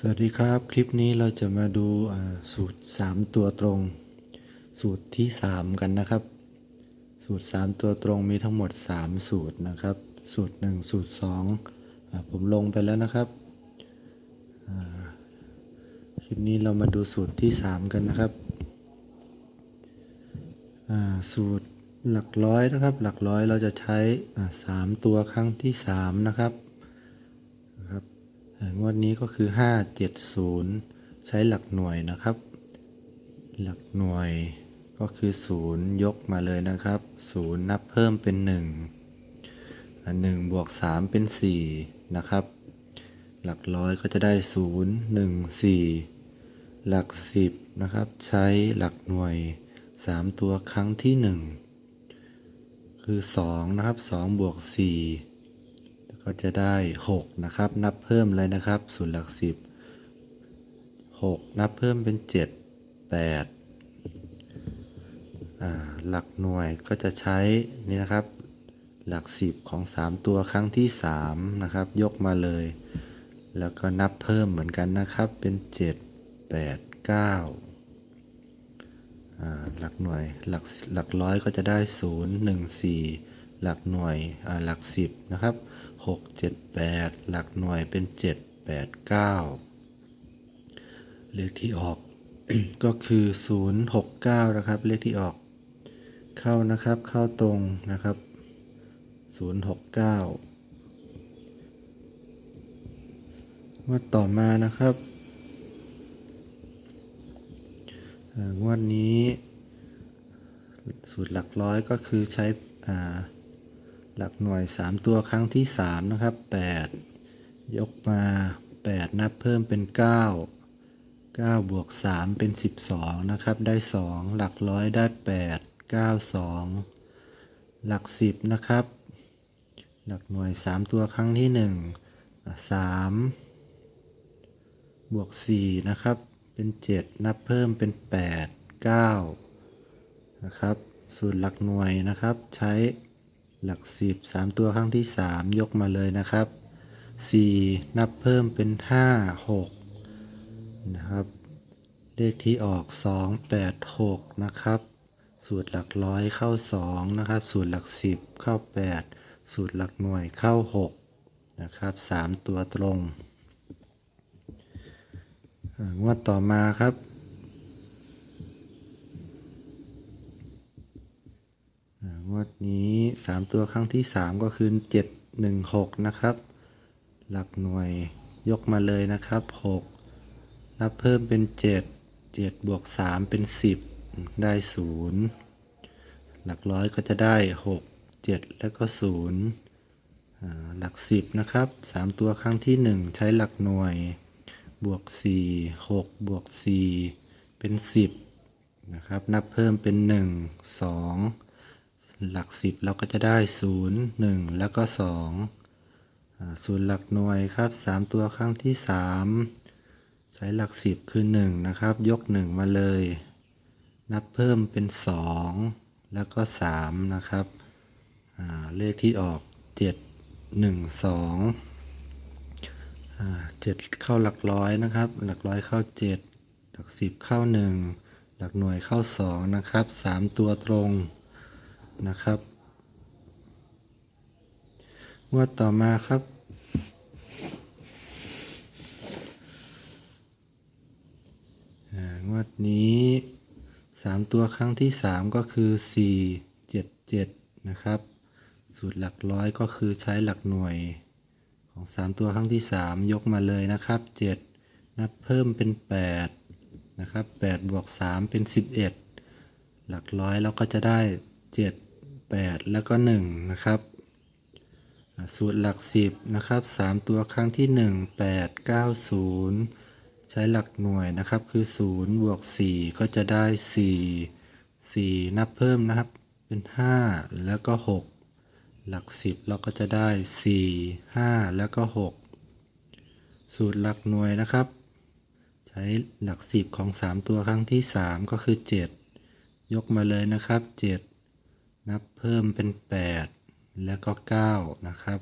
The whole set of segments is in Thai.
สวัสดีครับ คลิปนี้เราจะมาดูสูตร 3 ตัวตรง สูตรที่ 3 กันนะครับ สูตร 3 ตัวตรงมีทั้งหมด 3 สูตรนะครับ สูตร 1 สูตร2อ่าผมลงไปแล้วนะครับคลิปนี้เรามาดูสูตรที่ 3 กันนะครับสูตรหลักร้อยนะครับ หลักร้อยเราจะใช้อ่าสามตัวครั้งที่ 3 นะครับนะครับ งวดนี้ก็คือ 570 ใช้หลักหน่วยนะครับ หลักหน่วยก็คือ 0 ยกมาเลยนะครับ 0 นับเพิ่มเป็น 1อ่า1บวก 3 เป็น 4 นะครับ หลักร้อยก็จะได้ 0 1 4 หลัก 10 นะครับ ใช้หลักหน่วย 3 ตัวครั้งที่ 1 คือ 2 นะครับ 2 บวก 4 ก็จะได้ 6 นะครับ นับเพิ่มเลยนะครับส่วนหลัก10 6นับเพิ่มเป็น 7 8 หลักหน่วยก็จะใช้นี่นะครับ หลัก 10 ของ 3 ตัวครั้งที่ 3 นะครับ ยกมาเลย แล้วก็นับเพิ่มเหมือนกันนะครับเป็น 7 8 9อ่าหลักหน่วยหลักหลักร้อยก็จะได้ 0 1 4 หลักหน่วยหลัก 10 นะครับ 6 7 8 หลักหน่วยเป็น 7 8 9 เลขที่ออกก็คือ 0 6 9 นะครับ เลขที่ออก เข้านะครับ เข้าตรงนะครับ 0 6 9 ว่าต่อมานะครับงวดนี้สูตรหลักร้อยก็คือใช้อ่า หลักหน่วย 3 ตัวครั้งที่ 3 นะครับ 8 ยกมา 8 นับเพิ่มเป็น 9 9 บวก 3 เป็น 12 นะครับ ได้ 2 หลักร้อยได้ 8 9 2 หลัก 10 นะครับ หลักหน่วย 3 ตัวครั้งที่ 1 3 บวก 4 นะครับ เป็น 7 นับเพิ่มเป็น 8 9 นะครับ สูตรหลักหน่วยนะครับ ใช้ หลัก 10 3 ตัวครั้งที่ 3 ยกมาเลยนะครับ 4 นับเพิ่มเป็น 5 6 นะครับ เลขที่ออก 2 8 6 นะครับ สูตรหลักร้อยเข้า 2 นะครับ สูตรหลัก 10 เข้า 8 สูตรหลักหน่วยเข้า 6 นะครับ 3 ตัวตรง งวดต่อมาครับ อ่าง วดนี้ 3 ตัวครั้งที่ 3 ก็คือ 7 1 6 นะครับ หลักหน่วยยกมาเลยนะครับ 6 นับเพิ่มเป็น 7 7บวก3เป็น 10 ได้ 0 หลักร้อยก็จะได้ 6 7 แล้วก็ 0 หลัก 10 นะครับ 3 ตัวครั้งที่ 1 ใช้หลักหน่วย บวก 4 6 บวก 4 เป็น 10นะครับนับเพิ่มเป็น 1 2 หลัก10เราก็จะได้0 1แล้วก็2อ่าส่วนหลักหน่วยครับ3ตัวครั้งที่3ใช้หลัก10คือ1นะครับ ยก1มาเลย นับเพิ่มเป็น2แล้วก็3นะครับเลขที่ออก7 1 2อ่า7เข้าหลักร้อยนะครับ หลักร้อยเข้า7หลัก10เข้า1หลักหน่วยเข้า2นะครับ3ตัวตรง นะครับงวดต่อมาครับงวดนี้ 3 ตัวครั้งที่ 3 ก็คือ 4 7 7 นะครับ สูตรหลักร้อยก็คือใช้หลักหน่วยของ 3 ตัวครั้งที่ 3 ยกมาเลยนะครับ 7 นับเพิ่มเป็น 8 นะครับ8บวก 3 เป็น 11 หลักร้อยเราก็จะได้ 7 8 แล้วก็ 1 นะครับสูตรหลัก 10 นะครับ 3 ตัวครั้งที่ 1 8 9 0 ใช้หลักหน่วยนะครับ คือ 0 บวก 4 ก็จะได้ 4 4 นับเพิ่มนะครับ เป็น 5 แล้วก็ 6 หลัก 10 เราก็จะได้ 4 5 แล้วก็ 6 สูตรหลักหน่วยนะครับ ใช้หลัก 10 ของ 3 ตัวครั้งที่ 3 ก็คือ 7 ยกมาเลยนะครับ 7 นับเพิ่มเป็น 8 แล้วก็9นะครับ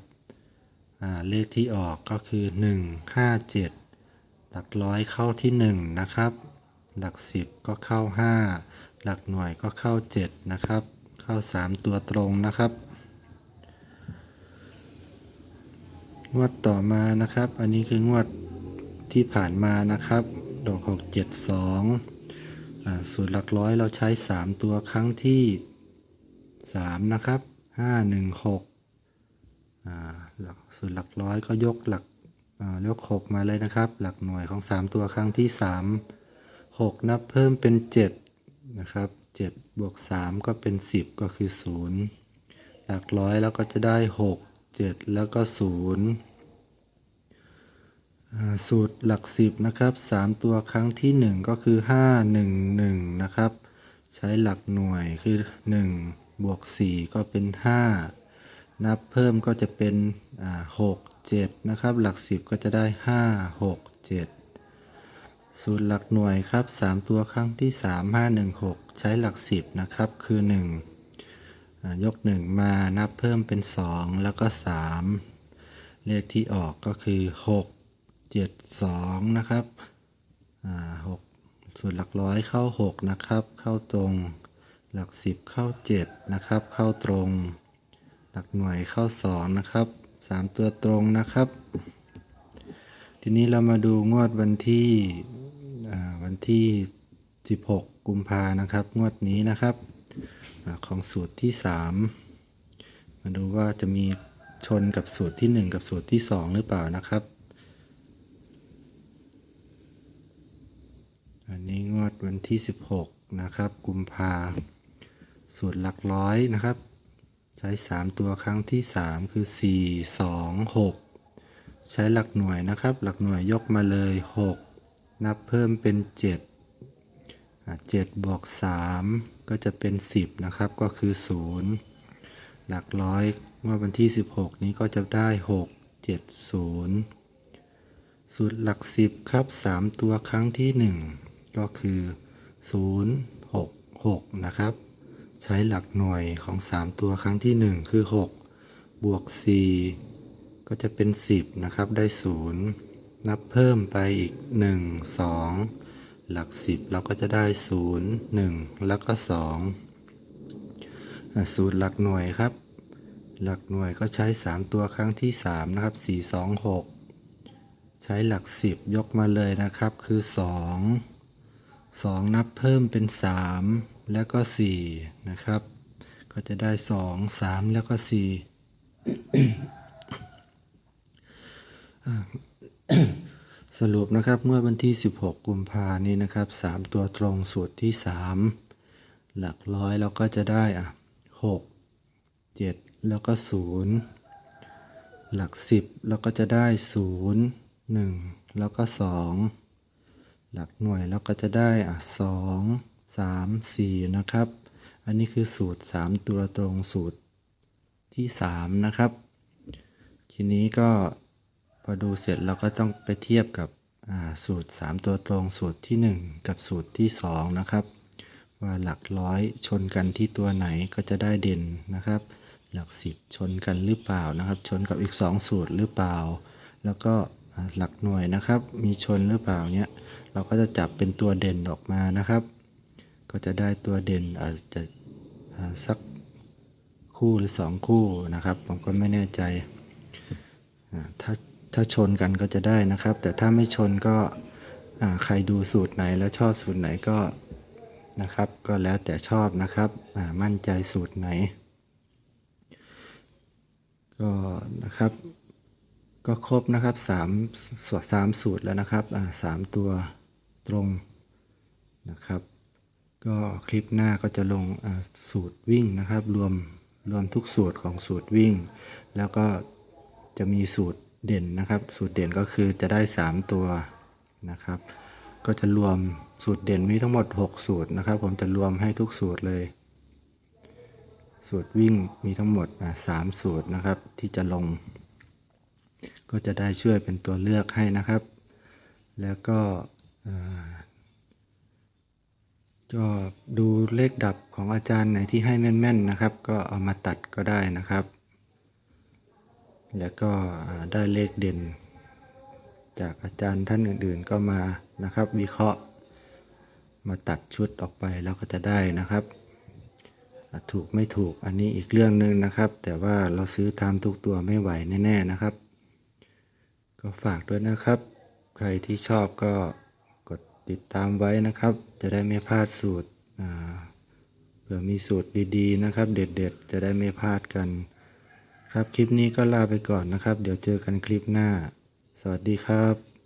เลขที่ออกก็คือ 1 5 7 หลักร้อยเข้าที่หนึ่งนะครับ หลักสิบก็เข้าห้าหลักหน่วยก็เข้าเจ็ดนะครับ เข้าสามตัวตรงนะครับงวดต่อมานะครับ อันนี้คืองวดที่ผ่านมานะครับ ดอกหกเจ็ดสองสูตรหลักร้อยเราใช้ 3 ตัวครั้งที่ 3 นะครับ 5 1 6อ่าหลักสูตรหลักร้อยก็ยกหลักอ่ายก 6 มาเลยนะครับ หลักหน่วยของ 3 ตัวครั้งที่ 3 6 นับเพิ่มเป็น 7 นะครับ 7 บวก 3 ก็เป็น 10 ก็คือ 0 หลักร้อยแล้วก็จะได้ 6 7 แล้วก็0อ่าสูตรหลักสิบนะครับสามตัวครั้งที่หนึ่งก็คือห้าหนึ่งหนึ่งนะครับ ใช้หลักหน่วยคือหนึ่ง บวกสี่ก็เป็นห้านับเพิ่มก็จะเป็นหกเจ็ดนะครับ หลักสิบก็จะได้ห้าหกเจ็ดสูตรหลักหน่วยครับสามตัวครั้งที่สามห้าหนึ่งหกใช้หลักสิบนะครับ คือหนึ่งยกหนึ่งมานับเพิ่มเป็นสองแล้วก็สามเลขที่ออกก็คือหกเจ็ดสองนะครับอ่าหกส่วนหลักร้อยเข้าหกนะครับ เข้าตรง หลักสิบเข้าเจ็ดนะครับ เข้าตรง หลักหน่วยเข้าสองนะครับสามตัวตรงนะครับ ทีนี้เรามาดูงวดวันที่วันที่ 16 กุมภานะครับ งวดนี้นะครับอของสูตรที่ 3 มาดูว่าจะมีชนกับสูตรที่ 1 กับสูตรที่ 2 หรือเปล่านะครับ อันนี้งวดวันที่ 16 นะครับ กุมภา สูตรหลักร้อยนะครับ ใช้ 3 ตัวครั้งที่ 3 คือ 4 2 6 ใช้หลักหน่วยนะครับ หลักหน่วยยกมาเลย 6 นับเพิ่มเป็น 7 7บวก3ก็จะเป็น 10 นะครับก็คือ 0 หลักร้อยเมื่อวันที่ 16 นี้ก็จะได้ 6 7 0 สูตรหลักสิบครับสามตัวครั้งที่หนึ่งก็คือศูนย์หกหกนะครับ ใช้หลักหน่วยของสามตัวครั้งที่หนึ่งคือหกบวกสี่ก็จะเป็นสิบนะครับ ได้ศูนย์นับเพิ่มไปอีกหนึ่งสองหลักสิบเราก็จะได้ศูนย์หนึ่งแล้วก็สองสูตรหลักหน่วยครับ หลักหน่วยก็ใช้สามตัวครั้งที่สามนะครับสี่สองหกใช้หลักสิบยกมาเลยนะครับคือส องสองนับเพิ่มเป็นสามแล้วก็สี่นะครับ ก็จะได้สองสามแล้วก็สี่สรุปนะครับเมื่อวันที่ 16 กุมภานี้นะครับ 3 ตัวตรงสูตรที่ 3 หลักร้อยเราก็จะได้อะ6 7 แล้วก็ 0 หลัก 10 เราก็จะได้ 0 1 แล้วก็ 2 หลักหน่วยเราก็จะได้อะ2 3 4นะครับ อันนี้คือสูตร 3 ตัวตรงสูตรที่ 3 นะครับ ทีนี้ก็พอดูเสร็จเราก็ต้องไปเทียบกับอ่าสูตร 3 ตัวตรงสูตรที่ 1 กับสูตรที่ 2 นะครับ ว่าหลักร้อยชนกันที่ตัวไหนก็จะได้เด่นนะครับ หลักสิบชนกันหรือเปล่านะครับ ชนกับอีก 2 สูตรหรือเปล่า แล้วก็หลักหน่วยนะครับ มีชนหรือเปล่าเนี้ย เราก็จะจับเป็นตัวเด่นออกมานะครับ ก็จะได้ตัวเด่นอาจจะสักคู่หรือ 2 คู่นะครับ ผมก็ไม่แน่ใจ ถ้าถ้าชนกันก็จะได้นะครับ แต่ถ้าไม่ชนก็ใครดูสูตรไหนแล้วชอบสูตรไหนก็นะครับ ก็แล้วแต่ชอบนะครับมั่นใจสูตรไหน ก็นะครับ ก็ครบนะครับสามสสามสูตรแล้วนะครับสามตัว ตรงนะครับ ก็คลิปหน้าก็จะลงสูตรวิ่งนะครับ รวมรวมทุกสูตรของสูตรวิ่ง แล้วก็จะมีสูตรเด่นนะครับ สูตรเด่นก็คือจะได้ 3 ตัวนะครับ ก็จะรวมสูตรเด่นมีทั้งหมด 6 สูตรนะครับ ผมจะรวมให้ทุกสูตรเลย สูตรวิ่งมีทั้งหมดสามสูตรนะครับที่จะลง ก็จะได้ช่วยเป็นตัวเลือกให้นะครับ แล้วก็ ก็ดูเลขดับของอาจารย์ไหนที่ให้แม่นๆนะครับ ก็เอามาตัดก็ได้นะครับ แล้วก็ได้เลขเด่น จากอาจารย์ท่านอื่นๆก็มานะครับ วิเคราะห์มาตัดชุดออกไปแล้วก็จะได้นะครับ ถูกไม่ถูกอันนี้อีกเรื่องหนึ่งนะครับ แต่ว่าเราซื้อตามทุกตัวไม่ไหวแน่ๆนะครับ ก็ฝากด้วยนะครับ ใครที่ชอบก็ ติดตามไว้นะครับ จะได้ไม่พลาดสูตรเผื่อมีสูตรดีๆนะครับ เด็ดๆ จะได้ไม่พลาดกัน ครับคลิปนี้ก็ลาไปก่อนนะครับ เดี๋ยวเจอกันคลิปหน้า สวัสดีครับ